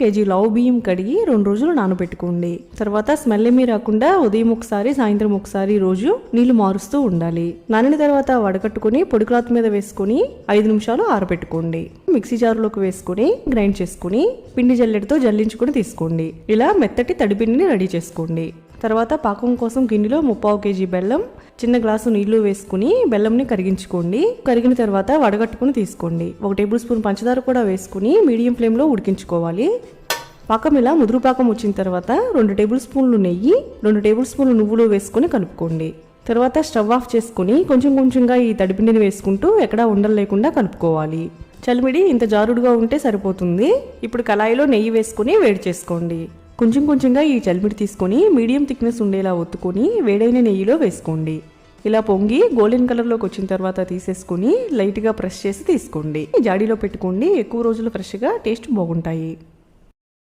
KG లావు బియ్యం కడిగి రెండు రోజులు నానబెట్టుకోండి. తర్వాత స్మెల్ ఏమీ రాకుండా ఉదయం ఒకసారి సాయంత్రం ఒకసారి రోజు నీళ్ళు మారుస్తూ ఉండాలి. నానిన తర్వాత వడకట్టుకుని పొడి క్లాత్ మీద వేసుకుని ఐదు నిమిషాలు ఆరబెట్టుకోండి. మిక్సీ జారులోకి వేసుకుని గ్రైండ్ చేసుకుని పిండి జల్లెడతో జల్లించుకుని తీసుకోండి. ఇలా మెత్తటి తడిపిండిని రెడీ చేసుకోండి. తర్వాత పాకం కోసం గిన్నెలో ముప్పావు కేజీ బెల్లం చిన్న గ్లాసు నీళ్ళు వేసుకుని బెల్లంని కరిగించుకోండి. కరిగిన తర్వాత వడగట్టుకుని తీసుకోండి. ఒక టేబుల్ స్పూన్ పంచదార కూడా వేసుకుని మీడియం ఫ్లేమ్లో ఉడికించుకోవాలి. పాకం ఇలా ముదురు పాకం వచ్చిన తర్వాత రెండు టేబుల్ స్పూన్లు నెయ్యి రెండు టేబుల్ స్పూన్లు నువ్వులు వేసుకొని కలుపుకోండి. తర్వాత స్టవ్ ఆఫ్ చేసుకుని కొంచెం కొంచెంగా ఈ తడిపిండిని వేసుకుంటూ ఎక్కడా ఉండలు లేకుండా కలుపుకోవాలి. చలిమిడి ఇంత జారుడుగా ఉంటే సరిపోతుంది. ఇప్పుడు కళాయిలో నెయ్యి వేసుకుని వేడి చేసుకోండి. కొంచెం కొంచెంగా ఈ చలిమిడి తీసుకొని మీడియం థిక్నెస్ ఉండేలా ఒత్తుకొని వేడైన నెయ్యిలో వేసుకోండి. ఇలా పొంగి గోల్డెన్ కలర్లోకి వచ్చిన తర్వాత తీసేసుకుని లైట్గా ప్రెస్ చేసి తీసుకోండి. జాడీలో పెట్టుకోండి. ఎక్కువ రోజులు ఫ్రెష్గా టేస్ట్ బాగుంటాయి.